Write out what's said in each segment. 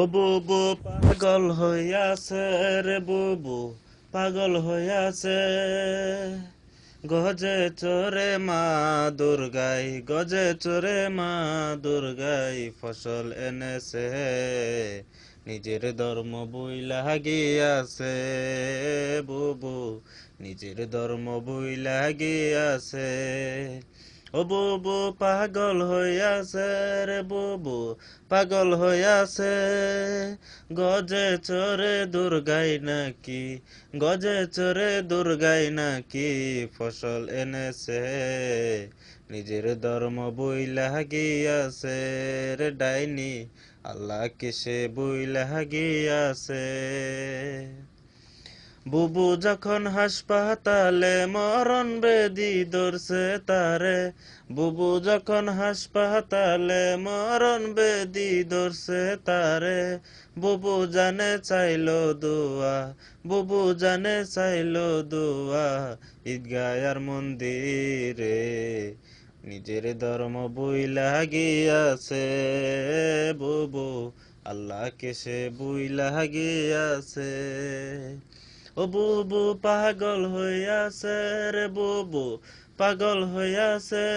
ও বুবু, পাগল হইয়াছে রে বুবু, পাগল হইয়াছে। গজে চরে মা দুর্গাই, গজে চরে মা দুর্গাই, ফসল এনেছে। নিজের ধর্ম বইলা গিয়াছে বুবু, নিজের ধর্ম বইলা গিয়াছে। ও বুবু, পাগল হইয়াছে রে বুবু, পাগল হইয়াছে। গজে চরে দুর্গাই নাকি, গজে চরে দুর্গাই নাকি ফসল এনেছে। নিজের ধর্ম বইলা গিয়াছে রে ডাইনি আল্লাহ কিসে বইলা গিয়াছে। বুবু যখন হাসপাতালে মরণ বেদি ধরছে তারে, বুবু যখন হাসপাতালে মরণ বেদি ধরছে তারে, বুবু জানে চাইল দোয়া, বুবু জানে চাইল দোয়া ঈদগায়ার মন্দিরে নিজের ধর্ম বইলা গিয়াছে বুবু আল্লাহ কেসে বইলা গিয়াছে বুবু পাগল হইয়াছে রে বুবু, পাগল হইয়াছে।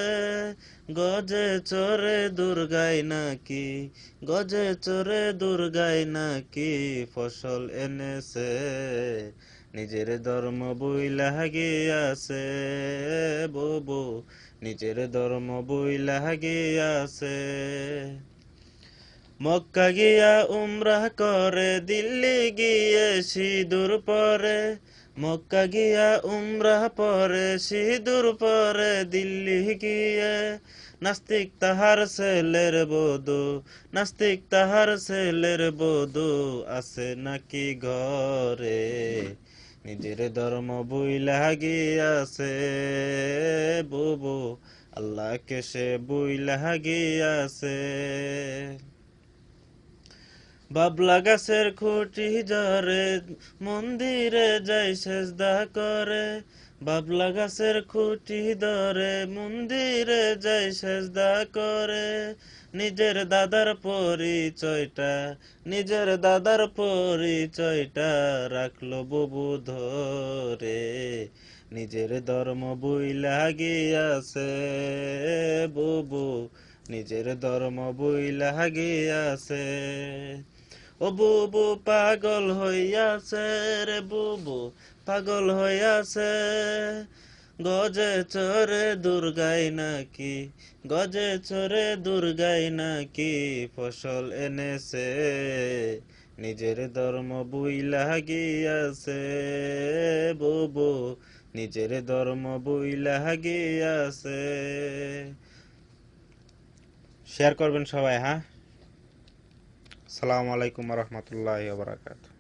গজে চরে দুর্গাই নাকি, গজে চরে দুর্গাই নাকি ফসল এনেছে। নিজের ধর্ম বইলা গিয়াছে বুবু, নিজের ধর্ম বইলা গিয়াছে। মক্কা গিয়া উমরাহ করে, দিল্লি গিয়ে সিঁদুর পরে। মক্কা গিয়া উমরাহ পরে, সিঁদুর পরে, দিল্লি গিয়ে। নাস্তিক তাহার ছেলের বধু, নাস্তিক তাহার ছেলের বধু আছে নাকি ঘরে? নিজের ধর্ম বইলা গিয়াছে বুবু, আল্লাহকে সে বইলা গিয়াছে। বাবলা গাছের খুঁটি জরে মন্দিরে যাই সেজদা করে। বাবলা গাছের খুঁটি ধরে, মন্দিরে যাই সেজদা করে। নিজের দাদার পরিচয়টা, নিজের দাদার পরিচয়টা রাখল বুবু ধরে। নিজের ধর্ম বইলা গিয়াছে বুবু নিজের ধর্ম বইলা গিয়াছে। ও বুবু পাগল হইয়াছে রে বুবু, পাগল হইয়াছে। গজে চরে দুর্গাই নাকি, গজে চরে দুর্গাই নাকি ফসল এনেছে। নিজের ধর্ম বইলা গিয়াছে বুবু, নিজের ধর্ম বইলা গিয়াছে। শেয়ার করবেন সবাই হ্যাঁ? আসসালামু আলাইকুম রহমতুল্লাহ বারাকাতুহ।